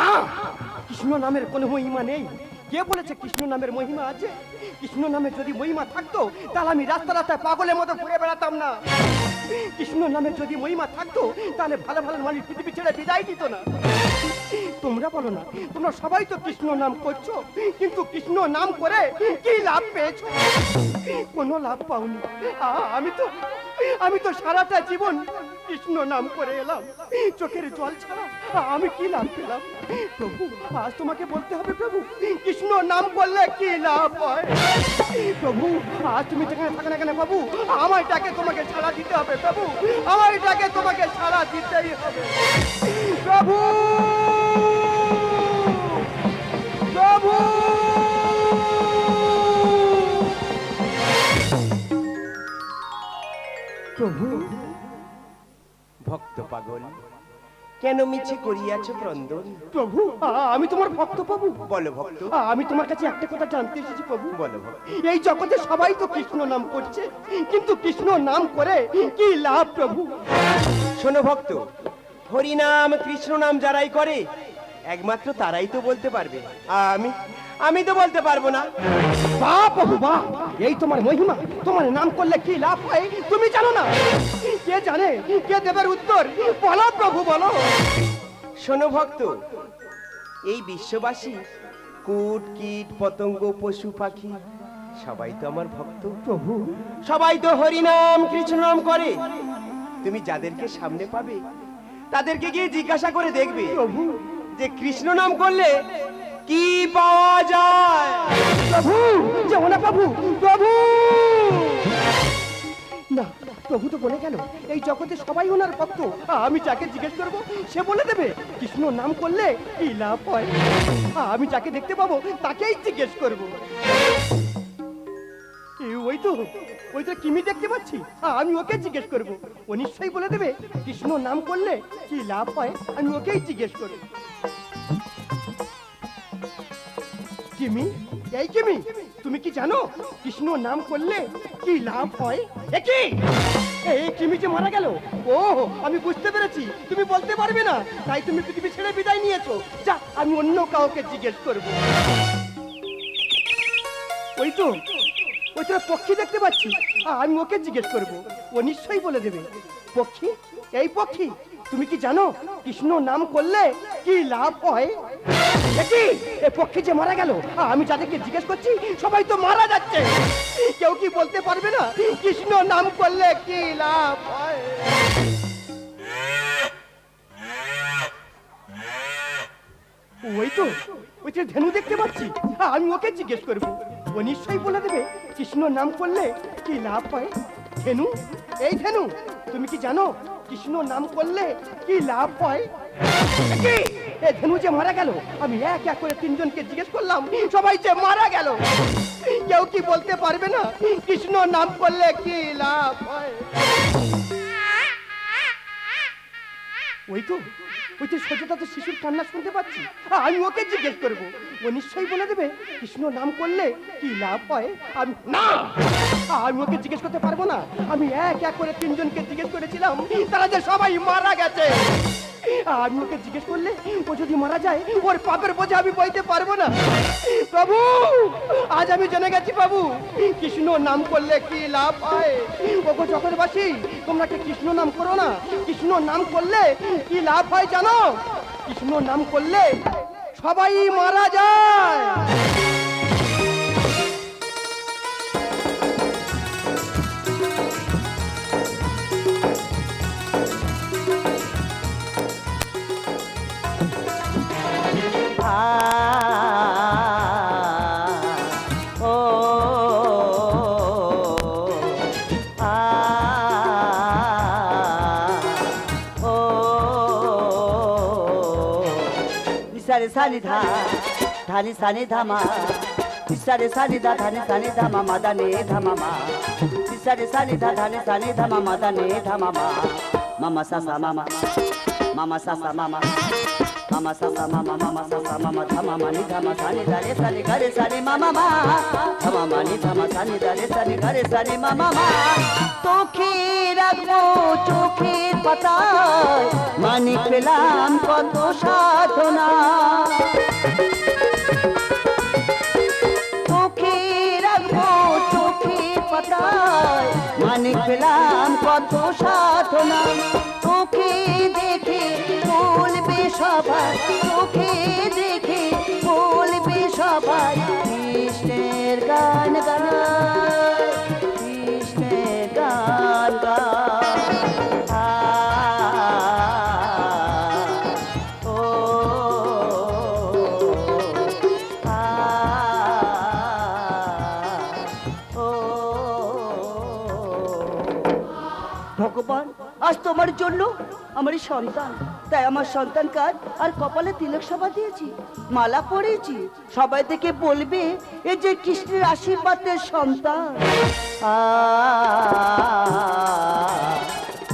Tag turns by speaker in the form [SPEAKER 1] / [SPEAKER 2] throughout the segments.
[SPEAKER 1] না। কৃষ্ণ নামের কোনো মহিমা নেই। কে বলেছে কৃষ্ণ নামের মহিমা আছে? কৃষ্ণ নামে যদি মহিমা থাকতো, তাহলে আমি রাস্তা রাস্তায় পাগলের মতো ঘুরে বেড়াতাম না। কৃষ্ণ নামের যদি মহিমা থাকতো, তাহলে ভালো ভালো মানুষ পৃথিবী ছেড়ে বিদায় দিত না। তোমরা বলো না, তোমরা সবাই তো কৃষ্ণ নাম করছ, কিন্তু কৃষ্ণ নাম করে কি লাভ পেয়েছ? কোনো লাভ পাওনি। আমি তো আমি তো সারাটা জীবন কৃষ্ণ নাম করে এলাম, চোখের জল ছাড়া। আমি কি লাভ পেলাম? প্রভু, আজ তোমাকে বলতে হবে, প্রভু, কৃষ্ণ নাম করলে কি লাভ হয়? প্রভু, আজ তুমি যেখানে থাকো না কেন বাবু আমার তোমাকে ছাড়া দিতে হবে, প্রভু আমার ডাকে তোমাকে ছাড়া দিতেই হবে। প্রভু! প্রভু! প্রভু!
[SPEAKER 2] ভক্ত পাগল। কেন মিছে করিয়াছ ক্রন্দন?
[SPEAKER 1] প্রভু আমি তোমার ভক্ত প্রভু।
[SPEAKER 2] বলো ভক্ত।
[SPEAKER 1] আমি তোমার কাছে একটা কথা জানতে এসেছি প্রভু।
[SPEAKER 2] বলো
[SPEAKER 1] এই জগতে সবাই তো কৃষ্ণ নাম করছে কিন্তু কৃষ্ণ নাম করে কি লাভ প্রভু?
[SPEAKER 2] শোনো ভক্ত হরিনাম কৃষ্ণ নাম যারাই করে একমাত্র তারাই তো বলতে পারবে। আমি আমি তো বলতে পারব না।
[SPEAKER 1] বাহ প্রভু বাহ এই তোমার মহিমা তোমার নাম করলে কি লাভ হয়? তুমি জানো না। কে জানে কে দেবের উত্তর? বলো প্রভু বলো।
[SPEAKER 2] শোনো ভক্ত এই বিশ্ববাসী কুট কীট পতঙ্গ পশু পাখি সবাই তো আমার ভক্ত।
[SPEAKER 1] প্রভু।
[SPEAKER 2] সবাই তো হরিনাম কৃষ্ণ নাম করে। তুমি যাদেরকে সামনে পাবে তাদেরকে গিয়ে জিজ্ঞাসা করে দেখবে
[SPEAKER 1] প্রভু।
[SPEAKER 2] যে কৃষ্ণ নাম করলে কি পাওয়া যায়?
[SPEAKER 1] প্রভু যেও না প্রভু প্রভু। না প্রভু তো বলে গেল এই জগতে সবাই ওনার ভক্ত। আমি যাকে জিজ্ঞেস করব সে বলে দেবে কৃষ্ণ নাম করলে কি লাভ হয়? আমি যাকে দেখতে পাবো তাকেই জিজ্ঞেস করব। ওই তো ওই তো কিমি দেখতে পাচ্ছি। আমি ওকে জিজ্ঞেস করব। ও নিশ্চয়ই বলে দেবে, কৃষ্ণ নাম করলে কি লাভ হয়? আমি ওকেই জিজ্ঞেস করব। কিমি? এই কিমি, তুমি কি জানো কৃষ্ণ নাম করলে কি লাভ হয়? এ এই কিমি যে মারা গেল। ও আমি বুঝতে পেরেছি, তুমি বলতে পারবে না। তাই তুমি পৃথিবী ছেড়ে বিদায় নিয়েছো। যা, আমি অন্য কাউকে জিজ্ঞেস করব। ওই তো ওই পক্ষী দেখতে পাচ্ছি। আমি ওকে জিজ্ঞেস করব। ও নিশ্চয়ই বলে দেবে। পক্ষী? এই পক্ষী, তুমি কি জানো কৃষ্ণ নাম করলে কি লাভ হয়? পক্ষী যে মারা গেল। আমি যাদেরকে জিজ্ঞেস করছি, সবাই তো মারা যাচ্ছে। কেউ কি বলতে পারবে না? কৃষ্ণ নাম করলে কি লাভ হয়? ওই তো, ওই যে ধেনু দেখতে পাচ্ছি। আমি ওকে জিজ্ঞেস করব। ও নিশ্চয়ই বলে দেবে, কৃষ্ণ নাম করলে কি লাভ হয়? ধেনু, এই ধেনু, তুমি কি জানো কৃষ্ণ নাম করলে কি লাভ হয়? এ ধেনু যে মারা গেল, আমি এক এক করে তিনজনকে জিজ্ঞেস করলাম, সবাই যে মারা গেল। কেউ কি বলতে পারবে না, কৃষ্ণ নাম করলে কি লাভ হয়? ওই তো ওই তো সজ্জতা তো শিশুর কান্না শুনতে পাচ্ছি। আমি ওকে জিজ্ঞেস করব। ও নিশ্চয়ই বলে দেবে, কৃষ্ণ নাম করলে কি লাভ হয়? আমি না! আমি ওকে জিজ্ঞেস করতে পারব না। আমি এক এক করে তিনজনকে জিজ্ঞেস করেছিলাম, তারা যে সবাই মারা গেছে। আমি ওকে জিজ্ঞেস করলে ও যদি মারা যায়, ওর পাপের বোঝা আমি বইতে পারব না। প্রভু, আজ আমি জেনে গেছি বাবু কৃষ্ণ নাম করলে কি লাভ হয়? ওগো জগৎবাসী, তোমরা কি কৃষ্ণ নাম করো না? কৃষ্ণ নাম করলে কি লাভ হয় জানো? কৃষ্ণ নাম করলে সবাই মারা যায়।
[SPEAKER 2] విసరి సని
[SPEAKER 3] ధని సని ధమ విసరి సని ధని సని ధమ మదనే ధమమా విసరి సని ధని సని ధమ మదనే ధమమా మమ సమ మమ మమ సమ మమ mama sa sa mama mama sa sa mama dha mama ni dha ma sa ni da re sa ni ga re sa ni ma ma ma dha mama ni dha ma sa ni da re sa ni ga re sa ni ma ma ma তোকে রাখব চোখের পাতায় মানিক পেলাম কত সাধনা তোকে রাখব চোখের পাতায় মানিক পেলাম কত সাধনা তোমার জন্য? আমার সন্তান। তাই আমার সন্তান কাজ আর কপালে তিলক সভা দিয়েছি মালা পরেছি। সবাই থেকে বলবে এ যে কৃষ্ণের আশীর্বাদের সন্তান।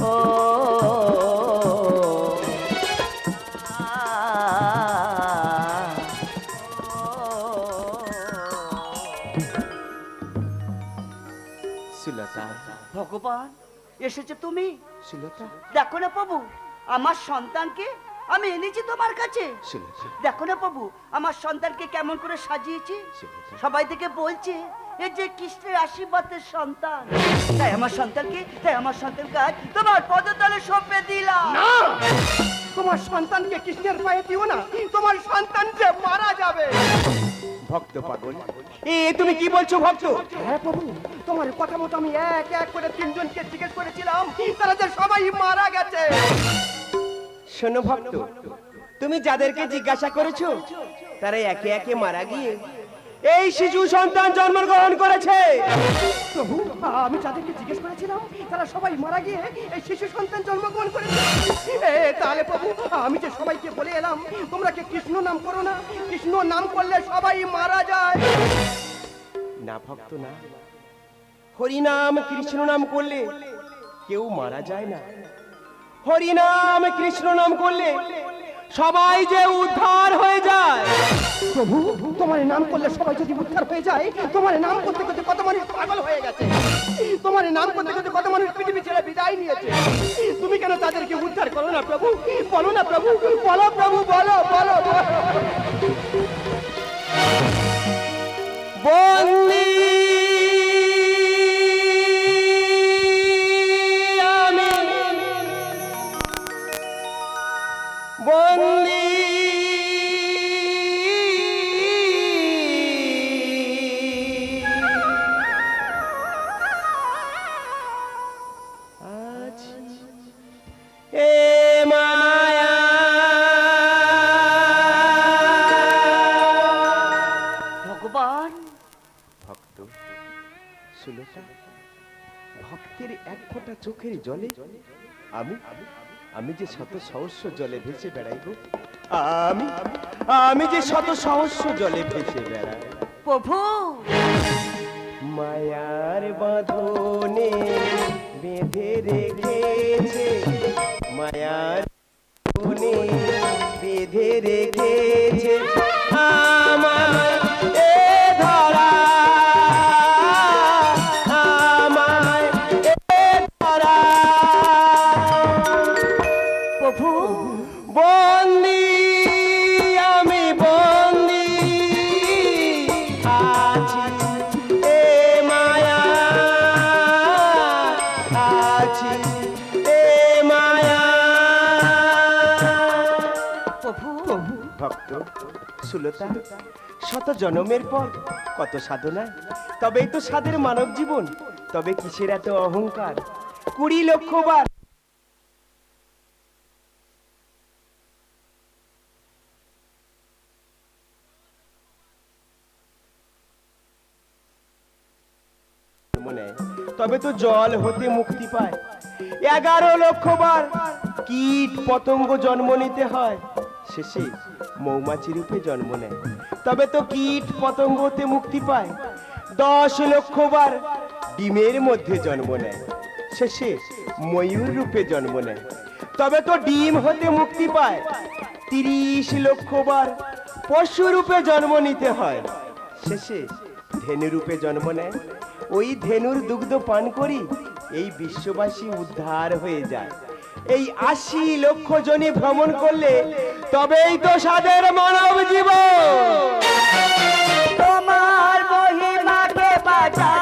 [SPEAKER 3] ও, ভগবান। এসেছে তুমি? দেখো না প্রভু আমার সন্তানকে আমি এনেছি তোমার কাছে। দেখো না প্রভু আমার সন্তানকে কেমন করে সাজিয়েছি? সবাই থেকে বলছে এ যে কৃষ্ণের আশীর্বাদের সন্তান। তাই আমার সন্তানকে তাই আমার সন্তানকে আজ তোমার পদতলে সঁপে দিলাম।
[SPEAKER 1] না! তোমার সন্তানকে কৃষ্ণের পায়ে দিও না। তোমার সন্তান যে মারা যাবে।
[SPEAKER 2] ভক্ত পাগল। এ তুমি কি বলছো ভক্ত?
[SPEAKER 1] হ্যাঁ প্রভু তোমার কথা মতো আমি এক এক করে তিনজনকে জিজ্ঞেস করেছিলাম তারা যে সবাই মারা গেছে।
[SPEAKER 2] শোনো ভক্ত তুমি যাদেরকে জিজ্ঞাসা করেছ তারা একে একে মারা গিয়ে এই শিশু সন্তান জন্মগ্রহণ করেছে।
[SPEAKER 1] প্রভু আমি যাদেরকে জিজ্ঞেস করেছিলাম তারা সবাই মারা গিয়ে এই শিশু সন্তান জন্মগ্রহণ করেছে। এ তাহলে প্রভু আমি যে সবাইকে বলে এলাম তোমরা কি কৃষ্ণ নাম করো না? কৃষ্ণ নাম করলে সবাই মারা যায়।
[SPEAKER 2] না ভক্ত না। হরিনাম কৃষ্ণ নাম করলে কেউ মারা যায় না। হরিনাম কৃষ্ণ নাম করলে সবাই যে উদ্ধার হয়ে যায়।
[SPEAKER 1] প্রভু তোমার নাম করলে সবাই যদি উদ্ধার হয়ে যায় তোমার নাম করতে করতে কত মানুষ পাগল হয়ে গেছে। তোমার নাম করতে করতে কত মানুষ পৃথিবী ছেড়ে বিদায় নিয়েছে। তুমি কেন তাদেরকে উদ্ধার করো না প্রভু? বলো না প্রভু। বলো প্রভু বলো বলো। বলো।
[SPEAKER 2] বন্দি জলে আমি আমি যে শত সহস্র জলে ভেসে বেড়াইব আমি আমি যে শত সহস্র জলে ভেসে বেড়াই
[SPEAKER 3] প্রভু!
[SPEAKER 2] মায়ার বাঁধনে বেঁধে রেখেছে মায়ার বাঁধনে বেঁধে রেখেছে ভক্ত সুলতা, শত জনমের পর কত সাধনা। তবেই তো সাদের মানব জীবন, তবে কিসের এত অহংকার? কুড়ি লক্ষ বার তবে তো জল হতে মুক্তি পায়। এগারো লক্ষ বার কীট পতঙ্গ জন্ম নিতে হয়। শেষে মৌমাছি রূপে জন্ম নেয়। তবে তো কীট পতঙ্গ হতে মুক্তি পায়। দশ লক্ষ বার ডিমের মধ্যে জন্ম নেয়। শেষে ময়ূর রূপে জন্ম নেয়। তবে তো ডিম হতে মুক্তি পায়। তিরিশ লক্ষ বার পশু রূপে জন্ম নিতে হয়। শেষে ধেনু রূপে জন্ম নেয়। ওই ধেনুর দুগ্ধ পান করি, এই বিশ্ববাসী উদ্ধার হয়ে যায়। এই আশি লক্ষ জনে ভ্রমণ করলে তবেই তো সাদের মানব জীবন।
[SPEAKER 3] তোমার মহিমাকে বাজারে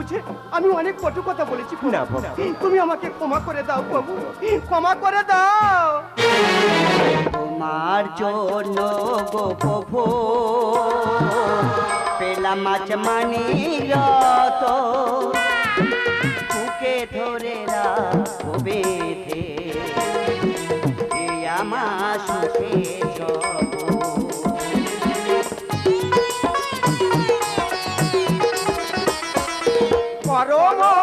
[SPEAKER 1] বুঝে আমি অনেক কটু কথা বলেছি তুমি আমাকে ক্ষমা করে দাও বাবু ক্ষমা করে দাও।
[SPEAKER 3] তোমার জন্য গো প্রভু পেলা মাছ মানি যত তুকে ধরে রাখবে আমার সুখে
[SPEAKER 2] મારો મો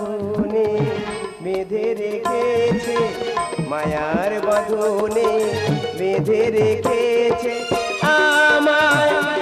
[SPEAKER 2] বধুনে বেঁধে রেখেছে মায়ার বধুনে বেঁধে রেখেছে আমায়